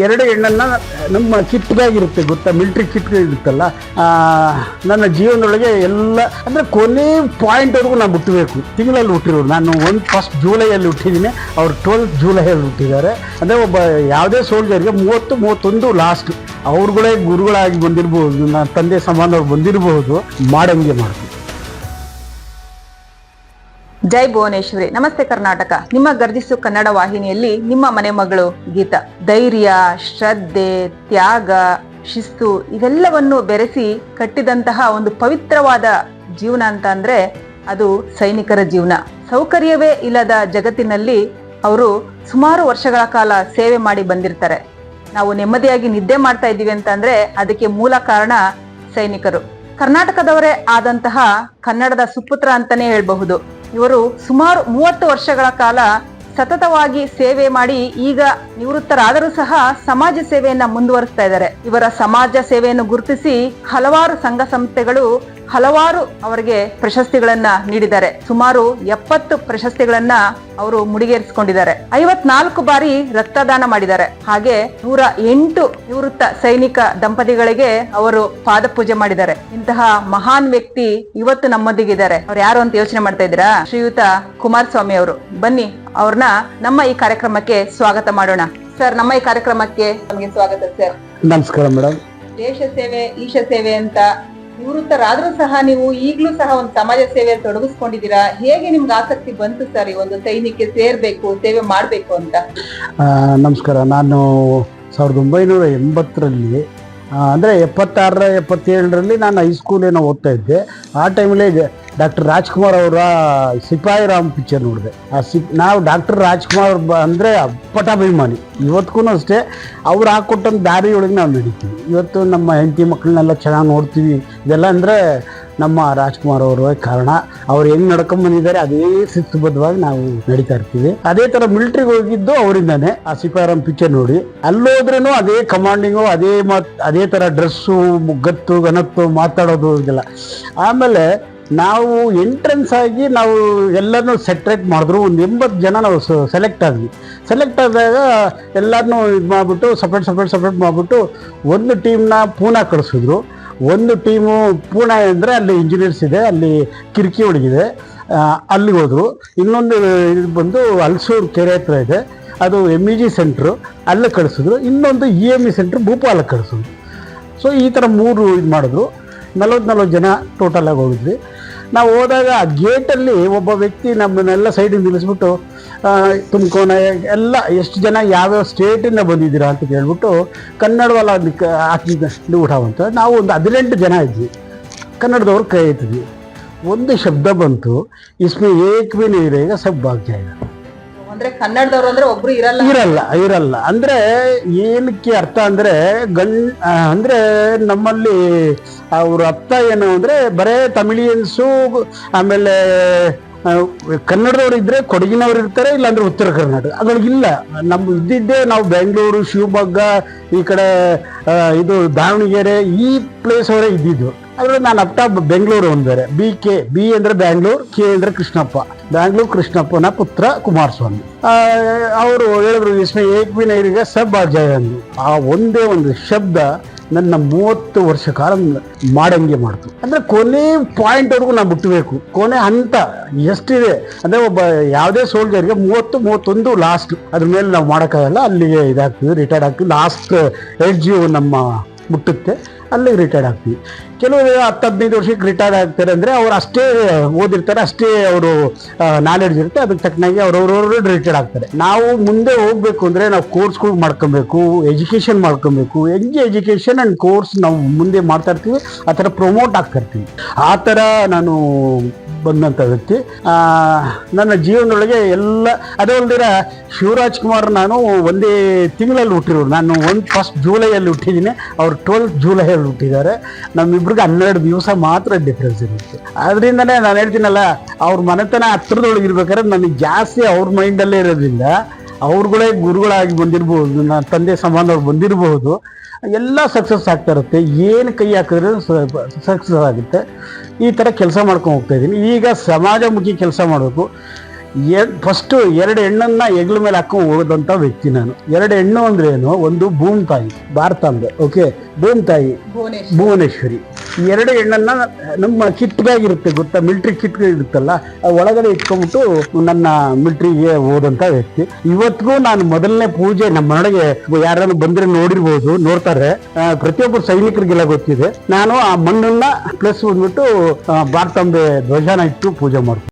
ಎರಡು ಹೆಣ್ಣನ್ನ ನಮ್ಮ ಕಿಟ್ಗಾಗಿರುತ್ತೆ ಗೊತ್ತಾ? ಮಿಲ್ಟ್ರಿ ಆ, ನನ್ನ ಜೀವನದೊಳಗೆ ಎಲ್ಲ ಅಂದರೆ ಕೊನೆ ಪಾಯಿಂಟ್ವರೆಗೂ ನಾನು ಹುಟ್ಟಬೇಕು. ತಿಂಗಳಲ್ಲಿ ಹುಟ್ಟಿರೋರು ನಾನು ಒಂದು ಫಸ್ಟ್ ಜೂಲೈಯಲ್ಲಿ ಹುಟ್ಟಿದ್ದೀನಿ. ಅವ್ರು ಟ್ವೆಲ್ತ್ ಜೂಲೈಯಲ್ಲಿ ಹುಟ್ಟಿದ್ದಾರೆ. ಅಂದರೆ ಒಬ್ಬ ಯಾವುದೇ ಸೋಲ್ಜರ್ಗೆ ಮೂವತ್ತು ಮೂವತ್ತೊಂದು ಲಾಸ್ಟ್ ಅವ್ರುಗಳೇ ಗುರುಗಳಾಗಿ ಬಂದಿರಬಹುದು ನನ್ನ ತಂದೆ ಸಮಾನವ್ರು ಬಂದಿರಬಹುದು ಮಾಡಂಗೆ ಮಾಡ್ತೀವಿ ಜೈ ಭುವನೇಶ್ವರಿ. ನಮಸ್ತೆ ಕರ್ನಾಟಕ. ನಿಮ್ಮ ಗರ್ಜಿಸು ಕನ್ನಡ ವಾಹಿನಿಯಲ್ಲಿ ನಿಮ್ಮ ಮನೆ ಮಗಳು ಗೀತಾ. ಧೈರ್ಯ, ಶ್ರದ್ಧೆ, ತ್ಯಾಗ, ಶಿಸ್ತು ಇವೆಲ್ಲವನ್ನು ಬೆರೆಸಿ ಕಟ್ಟಿದಂತಹ ಒಂದು ಪವಿತ್ರವಾದ ಜೀವನ ಅಂತ ಅಂದ್ರೆ ಅದು ಸೈನಿಕರ ಜೀವನ. ಸೌಕರ್ಯವೇ ಇಲ್ಲದ ಜಗತ್ತಿನಲ್ಲಿ ಅವರು ಸುಮಾರು ವರ್ಷಗಳ ಕಾಲ ಸೇವೆ ಮಾಡಿ ಬಂದಿರ್ತಾರೆ. ನಾವು ನೆಮ್ಮದಿಯಾಗಿ ನಿದ್ದೆ ಮಾಡ್ತಾ ಇದ್ದೀವಿ ಅಂತ ಅಂದ್ರೆ ಅದಕ್ಕೆ ಮೂಲ ಕಾರಣ ಸೈನಿಕರು. ಕರ್ನಾಟಕದವರೇ ಆದಂತಹ ಕನ್ನಡದ ಸುಪುತ್ರ ಅಂತಾನೆ ಹೇಳ್ಬಹುದು. ಇವರು ಸುಮಾರು ಮೂವತ್ತು ವರ್ಷಗಳ ಕಾಲ ಸತತವಾಗಿ ಸೇವೆ ಮಾಡಿ ಈಗ ನಿವೃತ್ತರಾದರೂ ಸಹ ಸಮಾಜ ಸೇವೆಯನ್ನ ಮುಂದುವರಿಸ್ತಾ ಇದ್ದಾರೆ. ಇವರ ಸಮಾಜ ಸೇವೆಯನ್ನು ಗುರುತಿಸಿ ಹಲವಾರು ಸಂಘ ಸಂಸ್ಥೆಗಳು ಹಲವಾರು ಅವರಿಗೆ ಪ್ರಶಸ್ತಿಗಳನ್ನ ನೀಡಿದ್ದಾರೆ. ಸುಮಾರು ಎಪ್ಪತ್ತು ಪ್ರಶಸ್ತಿಗಳನ್ನ ಅವರು ಮುಡಿಗೇರಿಸಿಕೊಂಡಿದ್ದಾರೆ. ಐವತ್ನಾಲ್ಕು ಬಾರಿ ರಕ್ತದಾನ ಮಾಡಿದ್ದಾರೆ. ಹಾಗೆ ನೂರ ಎಂಟು ನಿವೃತ್ತ ಸೈನಿಕ ದಂಪತಿಗಳಿಗೆ ಅವರು ಪಾದಪೂಜೆ ಮಾಡಿದ್ದಾರೆ. ಇಂತಹ ಮಹಾನ್ ವ್ಯಕ್ತಿ ಇವತ್ತು ನಮ್ಮೊಂದಿಗಿದ್ದಾರೆ. ಅವ್ರು ಯಾರು ಅಂತ ಯೋಚನೆ ಮಾಡ್ತಾ ಇದ್ದೀರಾ? ಶ್ರೀಯುತ ಕುಮಾರಸ್ವಾಮಿ ಅವರು. ಬನ್ನಿ ಅವ್ರನ್ನ ನಮ್ಮ ಈ ಕಾರ್ಯಕ್ರಮಕ್ಕೆ ಸ್ವಾಗತ ಮಾಡೋಣ. ಸರ್ ನಮ್ಮ ಈ ಕಾರ್ಯಕ್ರಮಕ್ಕೆ ನಮಗೆ ಸ್ವಾಗತ ಸರ್. ನಮಸ್ಕಾರ ಮೇಡಮ್. ದೇಶ ಸೇವೆ ಈಶ ಸೇವೆ ಅಂತ ನಿವೃತ್ತರಾದ್ರೂ ಸಹ ನೀವು ಈಗಲೂ ಸಹ ಒಂದು ಸಮಾಜ ಸೇವೆಯಲ್ಲಿ ತೊಡಗಿಸ್ಕೊಂಡಿದ್ದೀರಾ? ಹೇಗೆ ನಿಮ್ಗೆ ಆಸಕ್ತಿ ಬಂತು ಸರ್ ಈ ಒಂದು ಸೈನ್ಯಕ್ಕೆ ಸೇರ್ಬೇಕು, ಸೇವೆ ಮಾಡಬೇಕು ಅಂತ? ನಮಸ್ಕಾರ. ನಾನು ಸಾವಿರದ ಒಂಬೈನೂರ ಎಂಬತ್ತರಲ್ಲಿ ಅಂದರೆ ಎಪ್ಪತ್ತಾರರ, ಎಪ್ಪತ್ತೇಳರಲ್ಲಿ ನಾನು ಹೈಸ್ಕೂಲೇನೋ ಓದ್ತಾ ಇದ್ದೆ. ಆ ಟೈಮಲ್ಲಿ ಡಾಕ್ಟರ್ ರಾಜ್ಕುಮಾರ್ ಅವರ ಸಿಪಾಯಿ ರಾಮ್ ಪಿಕ್ಚರ್ ನೋಡಿದೆ. ಆ ಸಿಪ್, ನಾವು ಡಾಕ್ಟರ್ ರಾಜ್ಕುಮಾರ್ ಅಂದರೆ ಪಟಾಭಿಮಾನಿ ಇವತ್ತಿಗೂ ಅಷ್ಟೇ, ಅವ್ರು ಹಾಕ್ಕೊಟ್ಟಂಥ ದಾರಿಯೊಳಗೆ ನಾವು ನಡೀತೀವಿ. ಇವತ್ತು ನಮ್ಮ ಹೆಂಡತಿ ಮಕ್ಕಳನ್ನೆಲ್ಲ ಚೆನ್ನಾಗಿ ನೋಡ್ತೀವಿ. ಇದೆಲ್ಲ ಅಂದರೆ ನಮ್ಮ ರಾಜ್ಕುಮಾರ್ ಅವರ ಕಾರಣ. ಅವ್ರು ಹೆಂಗೆ ನಡ್ಕೊಂಡ್ ಬಂದಿದ್ದಾರೆ, ಅದೇ ಶಿಸ್ತುಬದ್ಧವಾಗಿ ನಾವು ನಡೀತಾ ಇರ್ತೀವಿ. ಅದೇ ಥರ ಮಿಲ್ಟ್ರಿಗೆ ಹೋಗಿದ್ದು ಅವರಿಂದಾನೆ, ಆ ಸಿಪಾರಾಮ್ ಪಿಕ್ಚರ್ ನೋಡಿ. ಅಲ್ಲೋದ್ರೂ ಅದೇ ಕಮಾಂಡಿಂಗು ಅದೇ ಮಾತು, ಅದೇ ಥರ ಡ್ರೆಸ್ಸು ಮುಗ್ಗತ್ತು ಗನತ್ತು ಮಾತಾಡೋದು, ಇದೆಲ್ಲ. ಆಮೇಲೆ ನಾವು ಎಂಟ್ರೆನ್ಸ್ ಆಗಿ ನಾವು ಎಲ್ಲರನ್ನೂ ಸೆಟ್ರೇಟ್ ಮಾಡಿದ್ರು. ಒಂದು ಎಂಬತ್ತು ಜನ ನಾವು ಸೆಲೆಕ್ಟ್ ಆದ್ವಿ. ಸೆಲೆಕ್ಟ್ ಆದಾಗ ಎಲ್ಲರನ್ನೂ ಇದು ಮಾಡಿಬಿಟ್ಟು ಸಪ್ರೇಟ್ ಸಪ್ರೇಟ್ ಸಪ್ರೇಟ್ ಮಾಡಿಬಿಟ್ಟು ಒಂದು ಟೀಮ್ನ ಪೂನಾ ಕಳಿಸಿದ್ರು. ಒಂದು ಟೀಮು ಪೂಣೆ ಅಂದರೆ ಅಲ್ಲಿ ಇಂಜಿನಿಯರ್ಸ್ ಇದೆ, ಅಲ್ಲಿ ಕಿರಿಕಿ ಒಳಗಿದೆ. ಅಲ್ಲಿಗೆ ಹೋದರು. ಇನ್ನೊಂದು ಇದು ಬಂದು ಅಲ್ಸೂರು ಕೆರೆ ಹತ್ರ ಇದೆ. ಅದು ಎಂ ಇ ಜಿ ಸೆಂಟ್ರು ಅಲ್ಲೇ ಕಳಿಸಿದ್ರು. ಇನ್ನೊಂದು ಇ ಎಂ ಇ ಸೆಂಟ್ರ್ ಭೂಪಾಲಕ್ಕೆ ಕಳಿಸಿದ್ರು. ಸೊ ಈ ಥರ ಮೂರು ಇದು ಮಾಡಿದ್ರು. ನಲ್ವತ್ತು ನಲ್ವತ್ತು ಜನ ಟೋಟಲಾಗಿ ಹೋಗಿದ್ವಿ. ನಾವು ಹೋದಾಗ ಆ ಗೇಟಲ್ಲಿ ಒಬ್ಬ ವ್ಯಕ್ತಿ ನಮ್ಮನ್ನೆಲ್ಲ ಸೈಡಿಂದ ನಿಲ್ಲಿಸ್ಬಿಟ್ಟು ತುಮಕೋನ ಎಲ್ಲ ಎಷ್ಟು ಜನ ಯಾವ್ಯಾವ ಸ್ಟೇಟಿಂದ ಬಂದಿದ್ದೀರಾ ಅಂತ ಕೇಳ್ಬಿಟ್ಟು ಕನ್ನಡವಲ್ಲ ಅದಕ್ಕೆ ಹಾಕಿದ್ದು ಊಟ ಅಂತ ನಾವು ಒಂದು ಹದಿನೆಂಟು ಜನ ಇದ್ವಿ. ಕನ್ನಡದವ್ರು ಕೈ ಎತ್ತಿದ್ವಿ. ಒಂದು ಶಬ್ದ ಬಂತು. ಇಸ್ಮೆ ಏಕ್ ಬಿ ಸಬ್ಬಾಗ್ಯ ಜಾಯಿಗ ಅಂದ್ರೆ ಕನ್ನಡದವ್ರು ಅಂದ್ರೆ ಒಬ್ರು ಇರಲ್ಲ. ಇರಲ್ಲ ಇರಲ್ಲ. ಅಂದ್ರೆ ಏನಕ್ಕೆ ಅರ್ಥ ಅಂದ್ರೆ ಗಂಡ್ ಅಂದ್ರೆ ನಮ್ಮಲ್ಲಿ ಅವ್ರ ಅರ್ಥ ಏನು ಅಂದ್ರೆ ಬರೇ ತಮಿಳಿಯನ್ಸು, ಆಮೇಲೆ ಕನ್ನಡದವ್ರು ಇದ್ರೆ ಕೊಡಗಿನವ್ರು ಇರ್ತಾರೆ, ಇಲ್ಲಾಂದ್ರೆ ಉತ್ತರ ಕರ್ನಾಟಕ. ಅದ್ ಇಲ್ಲ ನಮ್ ಇದ್ದಿದ್ದೇ ನಾವು ಬೆಂಗಳೂರು, ಶಿವಮೊಗ್ಗ, ಈ ಕಡೆ ಇದು ದಾವಣಗೆರೆ ಈ ಪ್ಲೇಸ್ ಅವರೇ ಇದ್ದಿದ್ದು. ಆದ್ರೆ ನಾನು ಅಪ್ಟ ಬೆಂಗಳೂರು ಅಂದರೆ ಬಿ ಕೆ ಬಿ ಅಂದ್ರೆ ಬ್ಯಾಂಗ್ಳೂರ್ ಕೆ ಅಂದ್ರೆ ಕೃಷ್ಣಪ್ಪ. ಬ್ಯಾಂಗ್ಳೂರ್ ಕೃಷ್ಣಪ್ಪನ ಪುತ್ರ ಕುಮಾರಸ್ವಾಮಿ. ಅವರು ಹೇಳಿದ್ರು ಬಿ ನೈರಿಗೆ ಸಬ್ ಅಜಯ್ ಅಂದ್ರು. ಆ ಒಂದೇ ಒಂದು ಶಬ್ದ ನನ್ನ ಮೂವತ್ತು ವರ್ಷ ಕಾಲ ಮಾಡಂಗೆ ಮಾಡ್ತು. ಅಂದ್ರೆ ಕೊನೆ ಪಾಯಿಂಟ್ ವರೆಗೂ ನಾವು ಮುಟ್ಟಬೇಕು ಕೊನೆ ಹಂತ ಎಷ್ಟಿದೆ, ಅಂದ್ರೆ ಒಬ್ಬ ಯಾವುದೇ ಸೋಲ್ಜರ್ಗೆ ಮೂವತ್ತು, ಮೂವತ್ತೊಂದು ಲಾಸ್ಟ್ ಅದ್ರ ಮೇಲೆ ನಾವು ಮಾಡೋಕ್ಕಾಗಲ್ಲ, ಅಲ್ಲಿಗೆ ಇದಾಗ್ತೀವಿ ರಿಟೈರ್ಡ್ ಆಗ್ತೀವಿ ಲಾಸ್ಟ್ ಎಡ್ಜು ನಮ್ಮ ಮುಟ್ಟುತ್ತೆ. ಅಲ್ಲಿಗೆ ರಿಟೈರ್ಡ್ ಆಗ್ತೀವಿ. ಕೆಲವರು ಹತ್ತು, ಹದಿನೈದು ವರ್ಷಕ್ಕೆ ರಿಟೈರ್ಡ್ ಆಗ್ತಾರೆ ಅಂದರೆ ಅವ್ರು ಅಷ್ಟೇ, ಓದಿರ್ತಾರೆ, ಅಷ್ಟೇ ಅವರು ನಾಲೆಡ್ಜ್ ಇರುತ್ತೆ. ಅದಕ್ಕೆ ತಕ್ಕನಾಗಿ ಅವ್ರವ್ರವ್ರು ರಿಟೈರ್ಡ್ ಆಗ್ತಾರೆ. ನಾವು ಮುಂದೆ ಹೋಗಬೇಕು ಅಂದರೆ ನಾವು ಕೋರ್ಸ್ಗಳು ಮಾಡ್ಕೊಬೇಕು ಎಜುಕೇಷನ್ ಮಾಡ್ಕೊಬೇಕು. ಹೆಂಗೆ ಎಜುಕೇಷನ್ ಆ್ಯಂಡ್ ಕೋರ್ಸ್ ನಾವು ಮುಂದೆ ಮಾಡ್ತಾ ಇರ್ತೀವಿ, ಆ ಥರ ಪ್ರಮೋಟ್ ಆಗ್ತಾ ಇರ್ತೀವಿ. ಆ ಥರ ನಾನು ಬಂದಂಥ ವ್ಯಕ್ತಿ. ನನ್ನ ಜೀವನದೊಳಗೆ ಎಲ್ಲ, ಅದೇ ಅಲ್ದಿರ ಶಿವರಾಜ್ ಕುಮಾರ್ ನಾನು ಒಂದೇ ತಿಂಗಳಲ್ಲಿ ಹುಟ್ಟಿರೋರು. ನಾನು ಒಂದು ಫಸ್ಟ್ ಜೂಲೈಯಲ್ಲಿ ಹುಟ್ಟಿದ್ದೀನಿ. ಅವ್ರು ಟ್ವೆಲ್ತ್ ಜೂಲೈಯಲ್ಲಿ ಹುಟ್ಟಿದ್ದಾರೆ. ನಮ್ಮಿಬ್ರಿಗೆ ಹನ್ನೆರಡು ದಿವಸ ಮಾತ್ರ ಡಿಫ್ರೆನ್ಸ್ ಇರುತ್ತೆ. ಅದರಿಂದನೇ ನಾನು ಹೇಳ್ತೀನಲ್ಲ, ಅವ್ರ ಮನೆತನ ಹತ್ರದೊಳಗೆ ಇರ್ಬೇಕಾದ್ರೆ ನನಗೆ ಜಾಸ್ತಿ ಅವ್ರ ಮೈಂಡಲ್ಲೇ ಇರೋದ್ರಿಂದ ಅವ್ರುಗಳೇ ಗುರುಗಳಾಗಿ ಬಂದಿರ್ಬೋದು, ನನ್ನ ತಂದೆ ಸಮಾನವ್ರು ಬಂದಿರಬಹುದು ಎಲ್ಲ ಸಕ್ಸಸ್ ಆಗ್ತಾ ಇರುತ್ತೆ. ಏನು ಕೈ ಹಾಕಿದ್ರೆ ಸಕ್ಸಸ್ ಆಗುತ್ತೆ. ಈ ಥರ ಕೆಲಸ ಮಾಡ್ಕೊಂಡು ಹೋಗ್ತಾ ಇದ್ದೀನಿ. ಈಗ ಸಮಾಜಮುಖಿ ಕೆಲಸ ಮಾಡಬೇಕು. ಎ ಫಸ್ಟು ಎರಡು ಹೆಣ್ಣನ್ನು ಹೆಗ್ಲ ಮೇಲೆ ಹಾಕೊಂಡು ಹೋದಂತ ವ್ಯಕ್ತಿ ನಾನು. ಎರಡು ಹೆಣ್ಣು ಅಂದ್ರೇನು ಒಂದು ಭೂಮಿ ತಾಯಿ ಭಾರತಾಂಬೆ ಓಕೆ ಭೂಮಿ ತಾಯಿ ಭುವನೇಶ್ವರಿ. ಈ ಎರಡು ಹೆಣ್ಣನ್ನ ನಮ್ಮ ಕಿಟ್ಗಾಗಿರುತ್ತೆ ಗೊತ್ತಾ? ಮಿಲ್ಟ್ರಿ ಕಿಟ್ ಇರುತ್ತಲ್ಲ ಒಳಗಡೆ ಇಟ್ಕೊಂಡ್ಬಿಟ್ಟು ನನ್ನ ಮಿಲ್ಟ್ರಿಗೆ ಹೋದಂತ ವ್ಯಕ್ತಿ. ಇವತ್ತಿಗೂ ನಾನು ಮೊದಲನೇ ಪೂಜೆ ನಮ್ಮ ಮನೆಗೆ ಯಾರನ್ನು ಬಂದ್ರೆ ನೋಡಿರ್ಬೋದು, ನೋಡ್ತಾರೆ. ಪ್ರತಿಯೊಬ್ಬ ಸೈನಿಕರಿಗೆಲ್ಲ ಗೊತ್ತಿದೆ. ನಾನು ಆ ಮಣ್ಣನ್ನ ಪ್ಲಸ್ ಬಂದ್ಬಿಟ್ಟು ಬಾರ್ತಂಬೆ ಧ್ವಜನ ಇಟ್ಟು ಪೂಜೆ ಮಾಡ್ತೀನಿ.